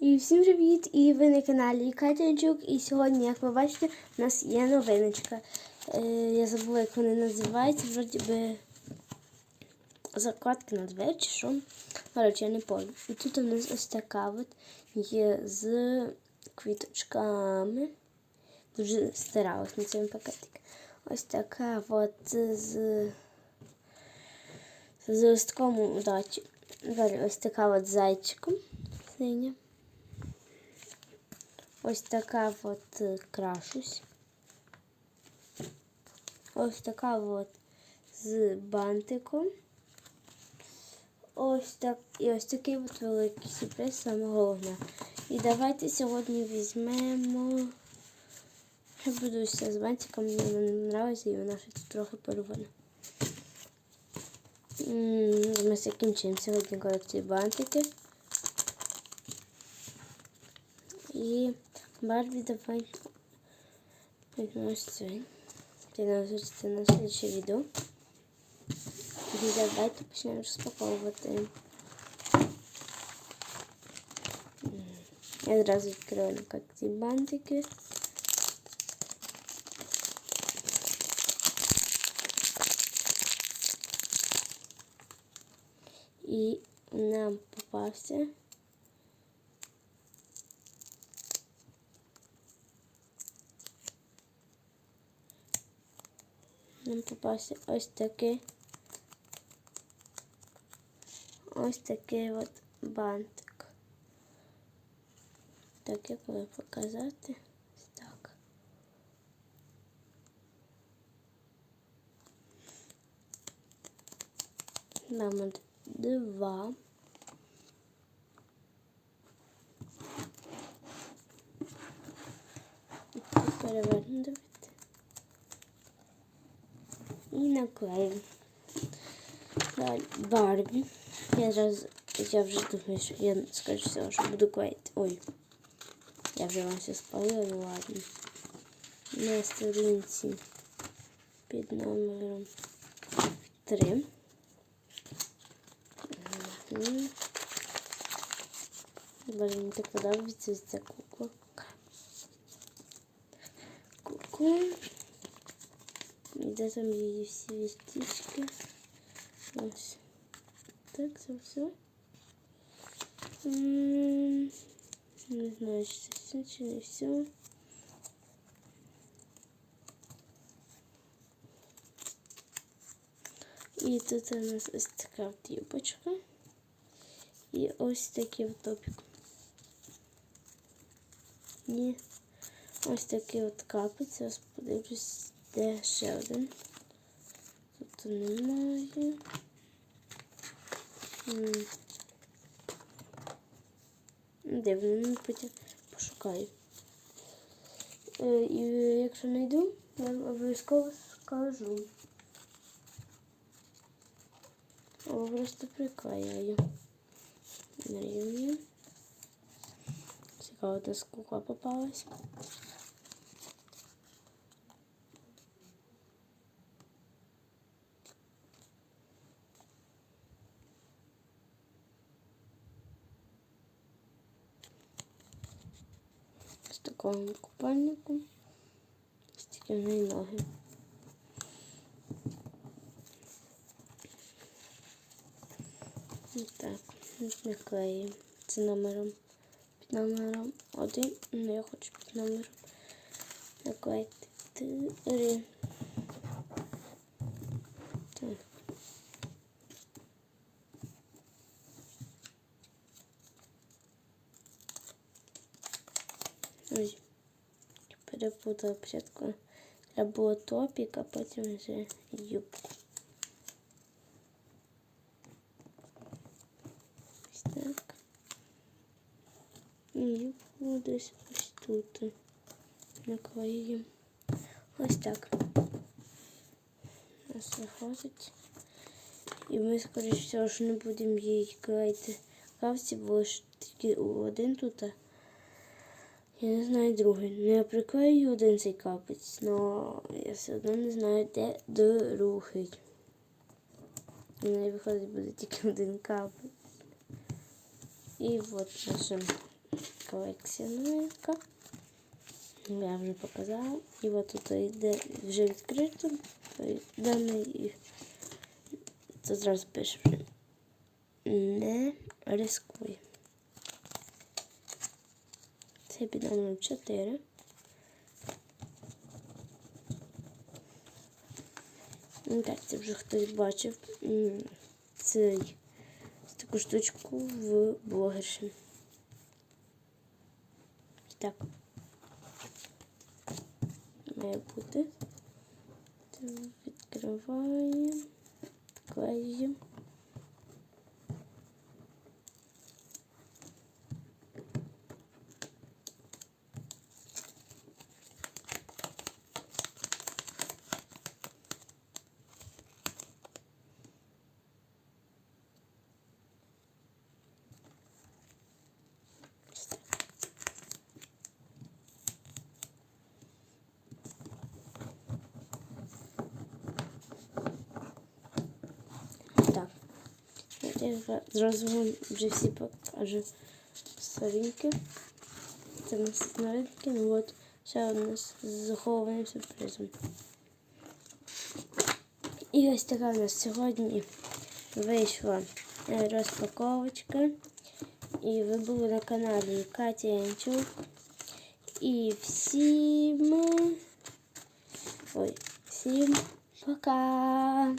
І всім привіт! І ви на каналі Катянчук. І сьогодні, як ви бачите, у нас є новиночка. Е, я забула, як вони називаються. Вроді би закладки на двері чи що. Коротше, я не пам'ятаю. І тут у нас ось така от є з квіточками. Дуже старалась на цьому пакетик. Ось така от з, з листком удачі. Далі ось така от зайчиком синя. Ось така от е, крашусь. Ось така от з бантиком. Ось так і ось такий от великий сюрприз, саме головне. І давайте сьогодні візьмемо. Я буду з бантиком, мені вона не подобається і вона ще трохи порвана. Ми закінчуємо сьогодні колекцію бантики. І Барбі давай ось цей. Ти називається на слідче відео. І давайте почнемо розпаковувати. М, Я одразу відкриваю як ці бантики. І нам попався нам попався ось такий ось такий от бантик. Так, як би показати? Так. Нам два. Переверну давайте. І наклею. Далі Барбі. Я зараз, я вже думаю, що я скажу всього, що буду клеїти. Ой. Я вже вам все спалила, ладно. На сторінці під номером 3. Боже, мені так подобається ця кукла. Кукла. І де там її всі вістічки. Ось. Так, це все. М, Не знаю, чи це все, чи не все. І тут у нас ось така от юбочка. І ось такий от топік. І ось такий от капець. Зараз подивлюсь, Де ще один. Тут немає. М. Дивно, ну потім пошукаю. Е, І якщо знайду, я обов'язково скажу. О, просто приклеяю. На рівні. Цікаво, де скука попалась. такому купальнику. Стільки ноги. Ну так, наклеим клеїмо. Це номером. Під номером 1. Ну я хочу під номером наклеить три Ой, перепутала спочатку. Треба було топік, а потім вже юбку. Ось так. І юбку десь ось тут наклеїмо. Ось так. У нас виходить. І ми, скоріш всього, що не будемо її клеїти кавці, бо ж тільки один тут. Я не знаю другий. Ну я приклею один цей капець, але я все одно не знаю, де другий. У мене виходить буде тільки один капець. І от наша колекція новинка. Я вже показала. І от тут йде вже відкрито. Даний і це зразу пише. Не рискуй. Це під 4. Ну, Так, це вже хтось бачив цей, таку штучку в блогерші. Так. Має бути. Це Відкриваємо. Клеїмо. Ось так. Так. От Я зразу вам покажу сторінки. Це у нас новинки. Ну от ще одна з захованим сюрпризом. І ось така у нас сьогодні вийшла розпаковочка. І ви були на каналі Катя Янчук. І всім. Ой, всім пока!